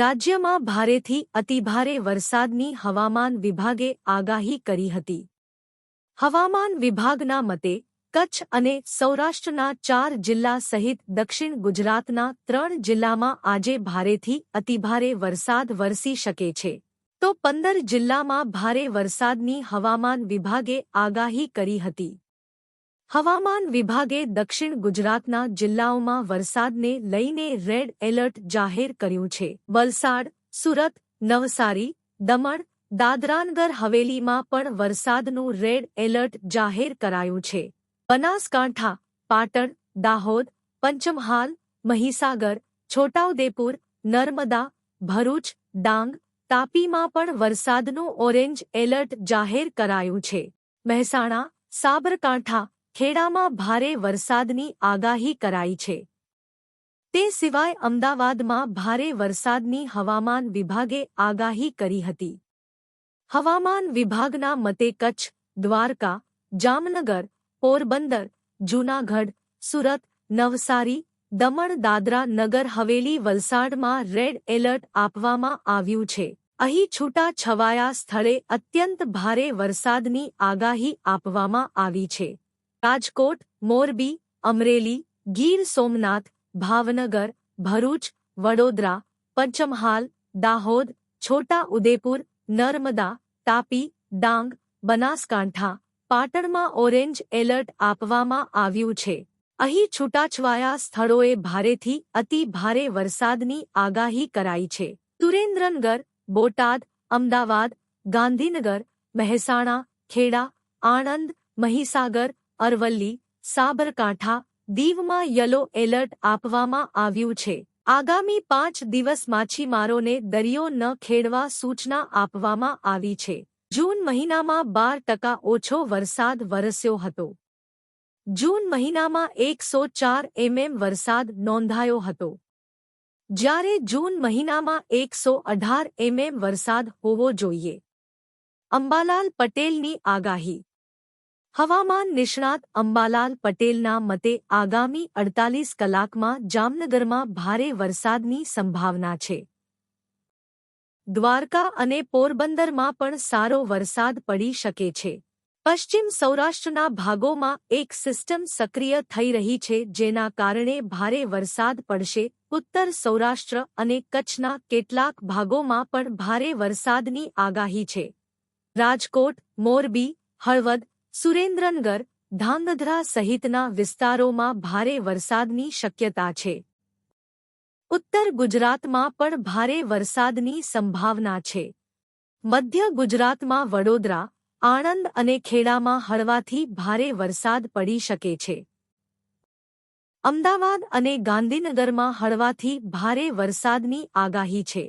રાજ્યમાં ભારેથી અતિભારે વરસાદની હવામાન વિભાગે આગાહી કરી હતી. હવામાન વિભાગના મતે, કચ્છ અને સૌરાષ્ટ્રના ચાર જિલ્લા સહિત દક્ષિણ ગુજરાતના ત્રણ જિલ્લામાં આજે ભારેથી અતિભારે વરસાદ વરસી શકે છે. તો પંદર જિલ્લામાં ભારે વરસાદની હવામાન વિભાગે આગાહી કરી હતી. હવામાન વિભાગે દક્ષિણ ગુજરાતના જિલ્લાઓમાં વરસાદને લઈને રેડ એલર્ટ જાહેર કર્યું છે. વલસાડ, સુરત, નવસારી, દમણ, દાદરાનગર, હવેલીમાં પણ વરસાદનું રેડ એલર્ટ જાહેર કરાયું છે. બનાસકાંઠા, પાટણ, દાહોદ, પંચમહાલ, મહીસાગર, છોટાઉદેપુર, નર્મદા, ભરૂચ, ડાંગ, તાપીમાં પણ વરસાદનું ઓરેન્જ એલર્ટ જાહેર કરાયું છે. મહેસાણા, સાબરકાંઠા ખેડામાં ભારે વરસાદની આગાહી કરાઈ છે. તે સિવાય અમદાવાદમાં ભારે વરસાદની હવામાન વિભાગે આગાહી કરી હતી. હવામાન વિભાગના મતે કચ્છ, દ્વારકા, જામનગર, પોરબંદર, જૂનાગઢ, સુરત, નવસારી, દમણ, દાદરા નગર હવેલી વલસાડમાં રેડ એલર્ટ આપવામાં આવ્યું છે. અહીં છૂટા છવાયા સ્થળે અત્યંત ભારે વરસાદની આગાહી આપવામાં આવી છે. રાજકોટ, મોરબી, અમરેલી, ગીર સોમનાથ, ભાવનગર, ભરૂચ, વડોદરા, પંચમહાલ, દાહોદ, છોટા ઉદેપુર, નર્મદા, તાપી, ડાંગ, બનાસકાંઠા. પાટણમાં ઓરેન્જ એલર્ટ આપવામાં આવ્યું છે. અહીં છૂટાછવાયા સ્થળોએ ભારેથી અતિ ભારે વરસાદની આગાહી કરાઈ છે. સુરેન્દ્રનગર, બોટાદ, અમદાવાદ, ગાંધીનગર, મહેસાણા, ખેડા, આણંદ, મહીસાગર અરવલ્લી, સાબરકાંઠા, દીવમાં યલો એલર્ટ આપવામાં આવ્યું છે. આગામી પાંચ દિવસ માછીમારોને દરિયો ન ખેડવા સૂચના આપવામાં આવી છે. જૂન મહિનામાં બાર ટકા ઓછો વરસાદ વરસ્યો હતો. જૂન મહિનામાં એકસો ચાર એમએમ વરસાદ નોંધાયો હતો. જ્યારે જૂન મહિનામાં એકસો અઢાર એમએમ વરસાદ હોવો જોઈએ. અંબાલાલ પટેલની આગાહી હવામાન નિષ્ણાત અંબાલાલ પટેલના મતે આગામી અડતાલીસ કલાકમાં જામનગરમાં ભારે વરસાદની સંભાવના છે. દ્વારકા અને પોરબંદરમાં પણ સારો વરસાદ પડી શકે છે. પશ્ચિમ સૌરાષ્ટ્રના ભાગોમાં એક સિસ્ટમ સક્રિય થઈ રહી છે જેના કારણે ભારે વરસાદ પડશે. ઉત્તર સૌરાષ્ટ્ર અને કચ્છના કેટલાક ભાગોમાં પણ ભારે વરસાદની આગાહી છે. રાજકોટ, મોરબી, હળવદ સુરેન્દ્રનગર, ધાંગધ્રા સહિતના વિસ્તારોમાં ભારે વરસાદની શક્યતા છે. ઉત્તર ગુજરાતમાં પણ ભારે વરસાદની સંભાવના છે. મધ્ય ગુજરાતમાં વડોદરા, આણંદ અને ખેડામાં હળવાથી ભારે વરસાદ પડી શકે છે. અમદાવાદ અને ગાંધીનગરમાં હળવાથી ભારે વરસાદની આગાહી છે.